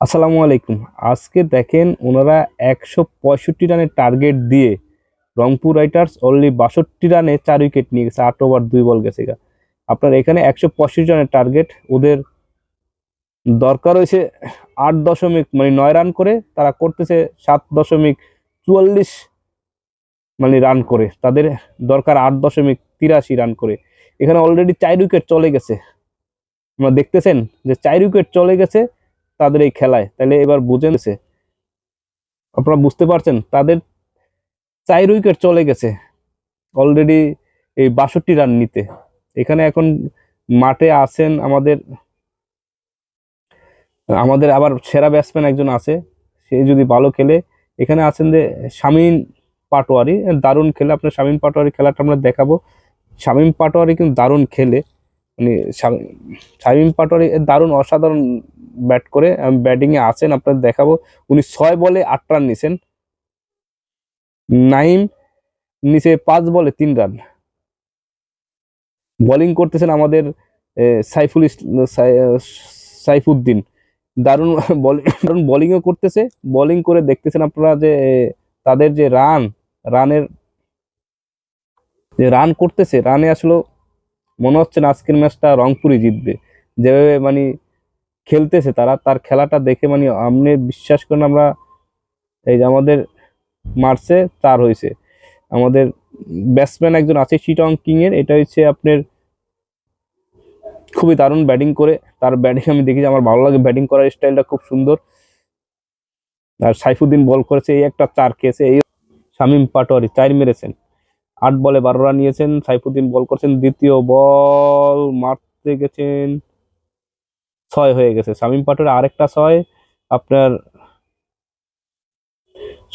আসসালামু আলাইকুম। আজকে দেখেন ওনারা একশো পঁয়ষট্টি রানের টার্গেট দিয়ে রংপুর রাইটার্স অনলি বাষট্টি রানে চার উইকেট নিয়ে গেছে, আট ওভার দুই বল গেছে। আপনার এখানে একশো পঁয়ষট্টি রানের টার্গেট ওদের দরকার হয়েছে আট দশমিক মানে নয় রান করে, তারা করতেছে সাত দশমিক চুয়াল্লিশ মানে রান করে। তাদের দরকার আট দশমিক তিরাশি রান করে। এখানে অলরেডি চার উইকেট চলে গেছে। আপনারা দেখতেছেন যে চার উইকেট চলে গেছে তাদের এই খেলায়। তাহলে এবার বুঝে নিছে আপনারা বুঝতে পারছেন, তাদের চার উইকেট চলে গেছে অলরেডি এই বাষট্টি রান নিতে। এখানে এখন মাঠে আছেন আমাদের আমাদের আবার সেরা ব্যাটসম্যান একজন আছে, সে যদি ভালো খেলে। এখানে আছেন যে শামীম পাটোয়ারি, দারুণ খেলে। আপনার শামীম পাটোয়ারি খেলাটা আমরা দেখাবো। শামীম পাটোয়ারি কিন্তু দারুণ খেলে। মানে শামীম- পাটোয়ারি দারুণ অসাধারণ ব্যাট করে ব্যাটিং এ আছেন, আপনাদের দেখাবো। উনি ছয় বলে আট রান নিছেন। নাইম নিচে পাঁচ বলে তিন রান বোলিং করতেছেন আমাদের সাইফুল সাইফুদ্দিন। দারুণ বলিং দারুণ বোলিংও করতেছে। বোলিং করে দেখতেছেন আপনারা যে তাদের যে রান রানের যে রান করতেছে রানে আসলে মনে হচ্ছে না আজকের ম্যাচটা রংপুরই জিতবে। যেভাবে মানে খেলতেছে তারা, তার খেলাটা দেখে মানে আপনি বিশ্বাস করেন আমরা এই যে আমাদের মার্চে চার হয়েছে। আমাদের ব্যাটসম্যান একজন আছে চিটং কিং এর, এটা হচ্ছে আপনার খুবই দারুণ ব্যাটিং করে। তার ব্যাটিং আমি দেখি যে আমার ভালো লাগে ব্যাটিং করার স্টাইলটা খুব সুন্দর। আর সাইফুদ্দিন বল করেছে, এই একটা চার খেয়েছে, এই শামীম পাটোয়ারি, চার মেরেছেন। আট বলে বারো রান নিয়েছেন, সাইফুদ্দিন বল করছেন, দ্বিতীয় বল মারতে গেছেন। ছয় হয়ে গেছে। শামীম পাটোয়ারি আরেকটা ছয়, আপনার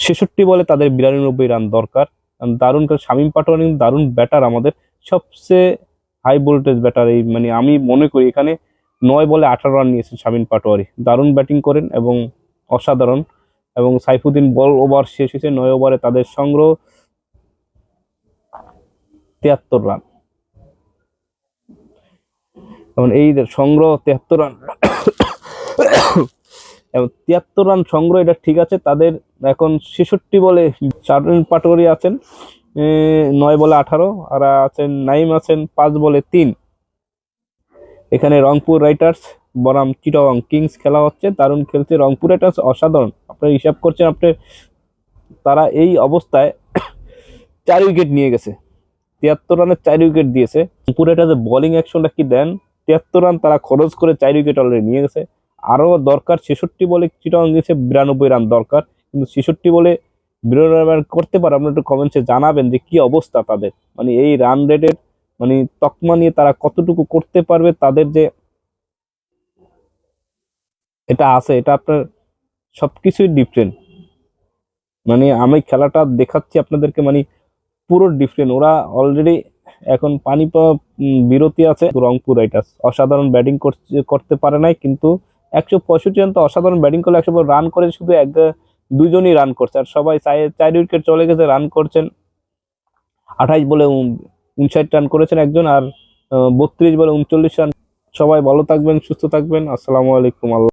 ছেষট্টি বলে তাদের বিরানব্বই রান দরকার। দারুণ করে শামীম পাটোয়ারি দারুণ ব্যাটার আমাদের। সবচেয়ে হাই ভোল্টেজ ব্যাটার এই মানে আমি মনে করি এখানে নয় বলে আঠারো রান নিয়েছেন শামীম পাটোয়ারি। দারুণ ব্যাটিং করেন এবং অসাধারণ। এবং সাইফুদ্দিন বল ওভার শেষ হয়েছে, নয় ওভারে তাদের সংগ্রহ তিয়াত্তর রান। এবং এই সংগ্রহ তিয়াত্তর রান। এবং তিয়াত্তর রান সংগ্রহ, এটা ঠিক আছে, তাদের এখন ছেষট্টি বলে চারজন পাটোয়ারি আছেন নয় বলে আঠারো, আর আছেন, নাইম আছেন, পাঁচ বলে তিন। এখানে রংপুর রাইটার্স, বনাম চিটাগং কিংস খেলা হচ্ছে, দারুণ খেলছে রংপুর রাইটার্স, অসাধারণ। আপনার হিসাব করছেন আপনি তারা এই অবস্থায় চার উইকেট নিয়ে গেছে। তিয়াত্তর রানের চার উইকেট দিয়েছে। রংপুর যে বোলিং অ্যাকশনটা কি দেন? তিয়াত্তর রান তারা খরচ করে চার উইকেট অলরেডি নিয়ে গেছে। আরও দরকার, ছেষট্টি বলে চিটাগং দিয়েছে, বিরানব্বই রান দরকার। কিন্তু ছেষট্টি বলে বিরানব্বই রান করতে পারে, আপনারা একটু কমেন্টসে জানাবেন যে কি অবস্থা তাদের। মানে এই রান রেটের মানে তকমা নিয়ে তারা কতটুকু করতে পারবে, তাদের যে এটা আছে, এটা আপনার সব কিছুই ডিফারেন্ট মানে আমি খেলাটা দেখাচ্ছি আপনাদেরকে মানে পুরো ডিফারেন্ট ওরা অলরেডি এখন পানি বিরতি আছে রংপুর রাইটার্স অসাধারণ ব্যাটিং করতে পারে নাই, কিন্তু একশো পঁয়ষট্টি রান তো অসাধারণ ব্যাটিং করলে একশো রান করে, শুধু এক, দুজনই রান করছে। আর সবাই চার উইকেট চলে গেছে রান করছেন। আঠাইশ বলে উনষাট রান করেছেন একজন, আর বত্রিশ বলে উনচল্লিশ রান সবাই ভালো থাকবেন, সুস্থ থাকবেন। আসসালামু আলাইকুম, আল্লাহ।